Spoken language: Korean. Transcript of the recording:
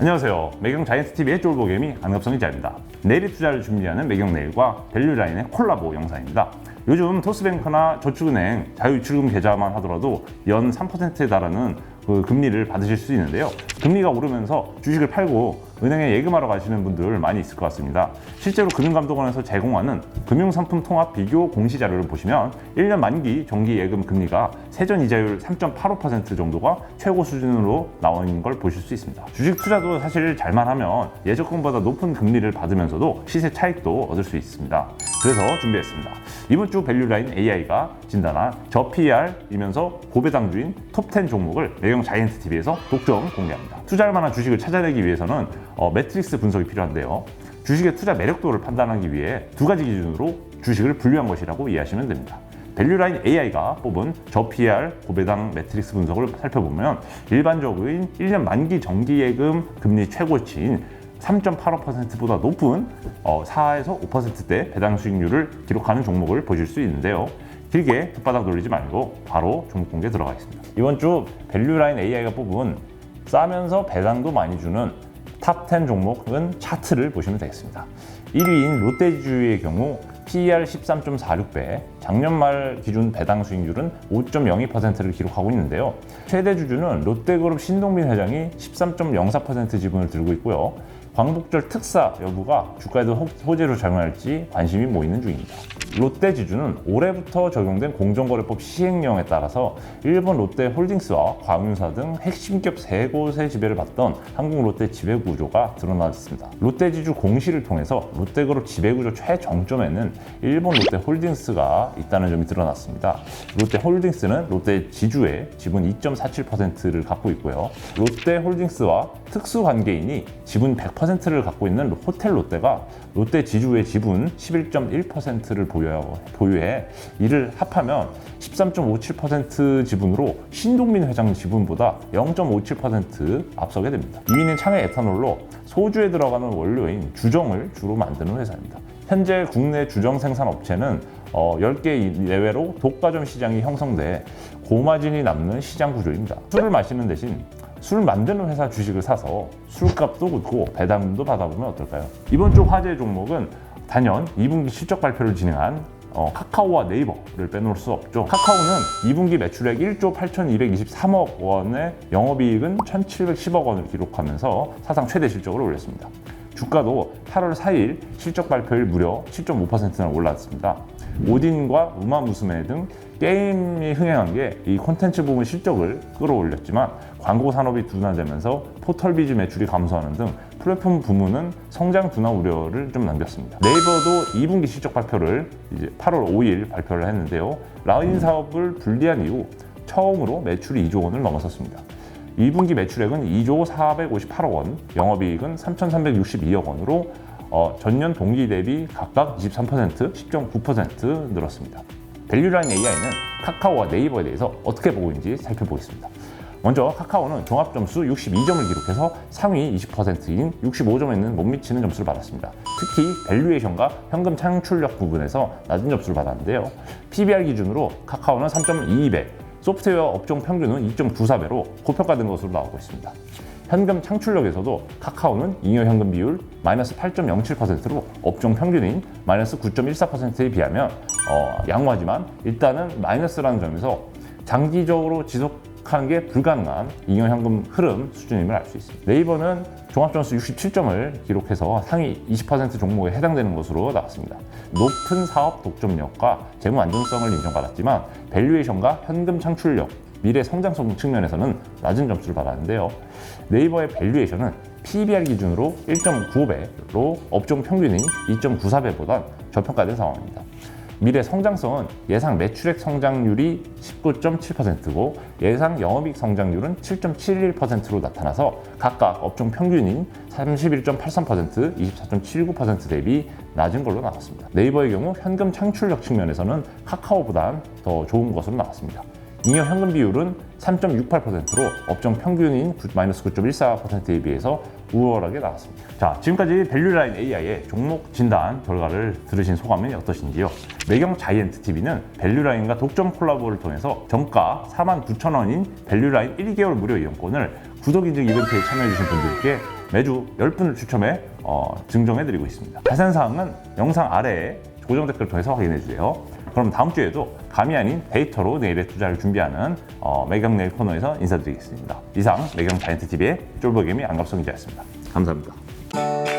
안녕하세요. 매경 자이언트TV의 쫄보개미 안갑성 기자입니다. 내일 투자를 준비하는 매경 내일과 밸류라인의 콜라보 영상입니다. 요즘 토스뱅크나 저축은행 자유출금 계좌만 하더라도 연 3%에 달하는 그 금리를 받으실 수 있는데요. 금리가 오르면서 주식을 팔고 은행에 예금하러 가시는 분들 많이 있을 것 같습니다. 실제로 금융감독원에서 제공하는 금융상품 통합 비교 공시 자료를 보시면 1년 만기 정기 예금 금리가 세전 이자율 3.85% 정도가 최고 수준으로 나오는 걸 보실 수 있습니다. 주식 투자도 사실 잘만 하면 예적금보다 높은 금리를 받으면서도 시세 차익도 얻을 수 있습니다. 그래서 준비했습니다. 이번 주 밸류라인 AI가 진단한 저 PER이면서 고배당주인 톱10 종목을 매경 자이언트 TV에서 독점 공개합니다. 투자할 만한 주식을 찾아내기 위해서는 어, 매트릭스 분석이 필요한데요. 주식의 투자 매력도를 판단하기 위해 두 가지 기준으로 주식을 분류한 것이라고 이해하시면 됩니다. 밸류라인 AI가 뽑은 저 PR 고배당 매트릭스 분석을 살펴보면 일반적인 1년 만기 정기예금 금리 최고치인 3.85%보다 높은 어, 4에서 5%대 배당 수익률을 기록하는 종목을 보실 수 있는데요. 길게 혓바닥 돌리지 말고 바로 종목 공개 들어가겠습니다. 이번 주 밸류라인 AI가 뽑은 싸면서 배당도 많이 주는 탑 10 종목은 차트를 보시면 되겠습니다. 1위인 롯데지주의 경우 PER 13.46배, 작년 말 기준 배당 수익률은 5.02%를 기록하고 있는데요. 최대 주주는 롯데그룹 신동빈 회장이 13.04% 지분을 들고 있고요. 광복절 특사 여부가 주가에도 호- 호재로 작용할지 관심이 모이는 중입니다. 롯데 지주는 올해부터 적용된 공정거래법 시행령에 따라서 일본 롯데 홀딩스와 광유사 등 핵심 기업 세 곳의 지배를 받던 한국 롯데 지배 구조가 드러났습니다. 롯데 지주 공시를 통해서 롯데그룹 지배 구조 최정점에는 일본 롯데 홀딩스가 있다는 점이 드러났습니다. 롯데 홀딩스는 롯데 지주의 지분 2.47%를 갖고 있고요. 롯데 홀딩스와 특수 관계인이 지분 100%를 갖고 있는 호텔 롯데가 롯데 지주의 지분 11.1%를 보유해 이를 합하면 13.57% 지분으로 신동민 회장 지분보다 0.57% 앞서게 됩니다. 2위는 창의 에탄올로 소주에 들어가는 원료인 주정을 주로 만드는 회사입니다. 현재 국내 주정 생산 업체는 어, 10개 내외로 독과점 시장이 형성돼 고마진이 남는 시장 구조입니다. 술을 마시는 대신 술 만드는 회사 주식을 사서 술값도 굳고 배당도 받아보면 어떨까요? 이번 주 화제 종목은 단연 2분기 실적 발표를 진행한 어, 카카오와 네이버를 빼놓을 수 없죠. 카카오는 2분기 매출액 1조 8,223억 원의 영업이익은 1,710억 원을 기록하면서 사상 최대 실적을 올렸습니다. 주가도 8월 4일 실적 발표일 무려 7.5%나 올랐습니다. 오딘과 우마무스메 등 게임이 흥행한 게 이 콘텐츠 부분 실적을 끌어올렸지만 광고 산업이 둔화되면서 포털 비즈 매출이 감소하는 등 플랫폼 부문은 성장 둔화 우려를 좀 남겼습니다. 네이버도 2분기 실적 발표를 이제 8월 5일 발표를 했는데요. 라인 사업을 분리한 이후 처음으로 매출이 2조 원을 넘어섰습니다. 2분기 매출액은 2조 458억 원, 영업이익은 3,362억 원으로 어, 전년 동기 대비 각각 23%, 10.9% 늘었습니다. 밸류라인 AI는 카카오와 네이버에 대해서 어떻게 보고 있는지 살펴보겠습니다. 먼저 카카오는 종합 점수 62점을 기록해서 상위 20%인 65점에 있는 못 미치는 점수를 받았습니다. 특히 밸류에이션과 현금 창출력 부분에서 낮은 점수를 받았는데요. PBR 기준으로 카카오는 3.22배, 소프트웨어 업종 평균은 2.94배로 고평가된 것으로 나오고 있습니다. 현금 창출력에서도 카카오는 잉여 현금 비율 마이너스 8.07%로 업종 평균인 마이너스 9.14%에 비하면 어, 양호하지만 일단은 마이너스라는 점에서 장기적으로 지속 하는 게 불가능한 잉여 현금 흐름 수준임을 알 수 있습니다. 네이버는 종합점수 67점을 기록해서 상위 20% 종목에 해당되는 것으로 나왔습니다. 높은 사업 독점력과 재무 안정성을 인정받았지만 밸류에이션과 현금 창출력, 미래 성장성 측면에서는 낮은 점수를 받았는데요. 네이버의 밸류에이션은 PBR 기준으로 1.95배로 업종 평균인 2.94배보다 저평가된 상황입니다. 미래 성장성은 예상 매출액 성장률이 19.7%고 예상 영업이익 성장률은 7.71%로 나타나서 각각 업종 평균인 31.83%, 24.79% 대비 낮은 걸로 나왔습니다. 네이버의 경우 현금 창출력 측면에서는 카카오보다 더 좋은 것으로 나왔습니다. 잉여 현금 비율은 3.68%로 업종 평균인 마이너스 9.14%에 비해서 우월하게 나왔습니다. 자, 지금까지 밸류라인 AI의 종목 진단 결과를 들으신 소감이 어떠신지요? 매경 자이언트 TV는 밸류라인과 독점 콜라보를 통해서 정가 49,000원인 밸류라인 1개월 무료 이용권을 구독 인증 이벤트에 참여해주신 분들께 매주 10분을 추첨해 어, 증정해드리고 있습니다. 자세한 사항은 영상 아래에 고정 댓글을 통해서 확인해 주세요. 그럼 다음 주에도 감이 아닌 데이터로 내일의 투자를 준비하는 어, 매경 내일 코너에서 인사드리겠습니다. 이상 매경 자이언트 TV의 쫄보개미 안갑성이지였습니다. 감사합니다.